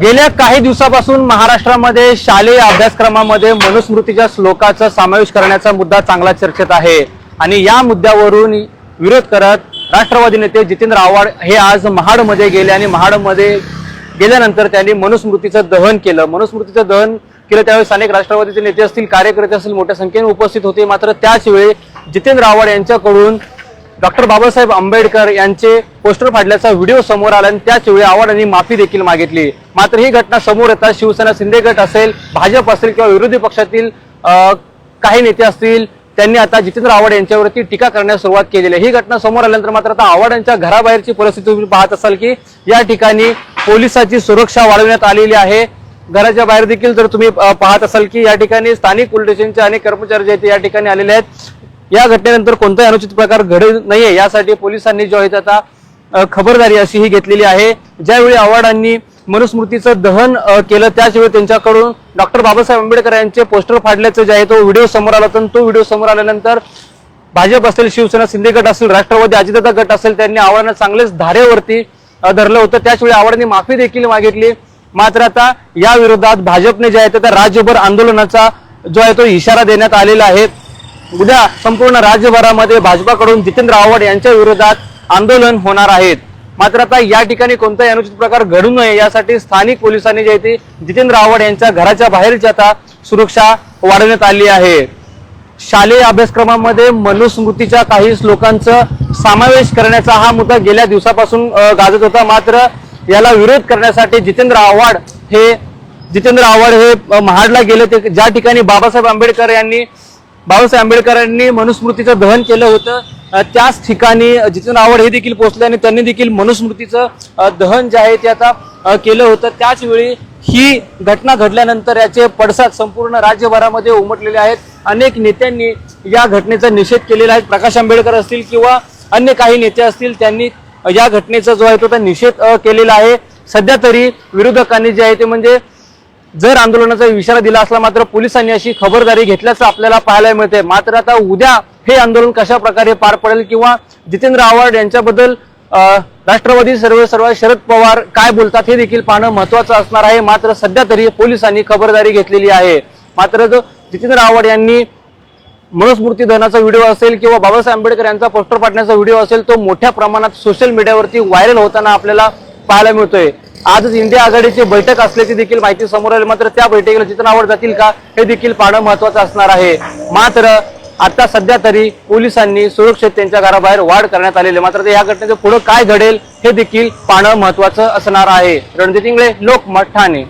गेल्या काही दिवसापासून महाराष्ट्रामध्ये शालेय अभ्यासक्रमामध्ये मनुस्मृतीच्या श्लोकाचा समावेश करण्याचा मुद्दा चांगला चर्चेत आहे. आणि या मुद्द्यावरून विरोध करत राष्ट्रवादी नेते जितेंद्र आव्हाड हे आज महाडमध्ये गेले आणि महाडमध्ये गेल्यानंतर त्यांनी मनुस्मृतीचं दहन केलं. मनुस्मृतीचं दहन केलं त्यावेळी स्थानिक राष्ट्रवादीचे नेते असतील कार्यकर्ते असतील मोठ्या संख्येने उपस्थित होते. मात्र त्याच वेळी जितेंद्र आव्हाड यांच्याकडून डॉक्टर बाबासाहेब आंबेडकर यांचे पोस्टर फाडल्याचा व्हिडिओ समोर आला आणि त्याचवेळी आव्हाड यांनी माफी देखील मागितली. मात्र ही घटना समोर येतात शिवसेना शिंदे गट असेल भाजप असेल किंवा विरोधी पक्षातील काही नेते असतील त्यांनी आता जितेंद्र आव्हाड यांच्यावरती टीका करण्यास सुरुवात केलेली आहे. ही घटना समोर आल्यानंतर मात्र आता आव्हाड यांच्या घराबाहेरची परिस्थिती तुम्ही पाहत असाल की या ठिकाणी पोलिसाची सुरक्षा वाढवण्यात आलेली आहे. घराच्या बाहेर देखील जर तुम्ही पाहत असाल की या ठिकाणी स्थानिक पोलीस स्टेशनचे अनेक कर्मचारी जे आहेत या ठिकाणी आलेले आहेत. या घटनेनंतर कोणताही अनुचित प्रकार घडू नाहीये. यासाठी पोलिसांनी जो आहे आता खबरदारी अशी ही घेतलेली आहे. ज्यावेळी आव्हाडांनी मनुस्मृतीचं दहन केलं त्याचवेळी त्यांच्याकडून डॉक्टर बाबासाहेब आंबेडकर यांचे पोस्टर फाडल्याचं जे आहे तो व्हिडिओ समोर आला होता. आणि तो व्हिडिओ समोर आल्यानंतर भाजप असेल शिवसेना शिंदे गट असेल राष्ट्रवादी अजितदादा गट असेल त्यांनी आव्हाडांना चांगलेच धारेवरती धरलं होतं. त्याचवेळी आव्हाडांनी माफी देखील मागितली. मात्र आता या विरोधात भाजपने जे आहे त्या राज्यभर आंदोलनाचा जो आहे तो इशारा देण्यात आलेला आहे. उद्या संपूर्ण राज्यभरामध्ये भाजपाकडून जितेंद्र आव्हाड यांच्या विरोधात आंदोलन होणार आहेत. मात्र आता या ठिकाणी कोणताही अनुचित प्रकार घडू नये यासाठी स्थानिक पोलिसांनी जे ते जितेंद्र आव्हाड यांच्या घराच्या बाहेरची आता सुरक्षा वाढवण्यात आली आहे. शालेय अभ्यासक्रमामध्ये मनुस्मृतीच्या काही श्लोकांचं समावेश करण्याचा हा मुद्दा गेल्या दिवसापासून गाजत होता. मात्र याला विरोध करण्यासाठी जितेंद्र आव्हाड हे जितेंद्र आव्हाड हे महाडला गेले. ते ज्या ठिकाणी बाबासाहेब आंबेडकर यांनी बाबासाहेब आंबेडकरांनी मनुस्मृतीचं दहन केलं होतं. त्याच ठिकाणी जितेंद्र आवड हे देखील पोहोचले आणि त्यांनी देखील मनुस्मृतीचं दहन जे आहे ते आता केलं होतं. त्याच वेळी ही घटना घडल्यानंतर याचे पडसाद संपूर्ण राज्यभरामध्ये उमटलेले आहेत. अनेक नेत्यांनी या घटनेचा निषेध केलेला आहे. प्रकाश आंबेडकर असतील किंवा अन्य काही नेते असतील त्यांनी या घटनेचा जो आहे तो निषेध केलेला आहे. सध्या तरी विरोधकांनी जे आहे ते म्हणजे जर आंदोलनाचा इशारा दिला असला मात्र पोलिसांनी अशी खबरदारी घेतल्याचं आपल्याला पाहायला मिळते मात्र आता उद्या हे आंदोलन कशा प्रकारे पार पडेल किंवा जितेंद्र आव्हाड यांच्याबद्दल राष्ट्रवादी सर्व सर्व शरद पवार काय बोलतात हे देखील पाहणं महत्वाचं असणार आहे. मात्र सध्या तरी पोलिसांनी खबरदारी घेतलेली आहे. मात्र जो जितेंद्र आव्हाड यांनी मनुस्मृती दहनाचा व्हिडिओ असेल किंवा बाबासाहेब आंबेडकर यांचा पोस्टर पाठण्याचा व्हिडिओ असेल तो मोठ्या प्रमाणात सोशल मीडियावरती व्हायरल होताना आपल्याला पाहायला मिळतोय. आजच इंडिया आघाडीची बैठक असल्याची देखील माहिती समोर आली. मात्र त्या बैठकीला जिथं आवड जातील का हे देखील पाहणं महत्वाचं असणार आहे. मात्र आता सध्या तरी पोलिसांनी सुरक्षित त्यांच्या घराबाहेर वाढ करण्यात आलेली आहे. मात्र या घटनेचं पुढे काय घडेल हे देखील पाहणं महत्वाचं असणार आहे. रणजित इंगळे लोकमत ठाणे.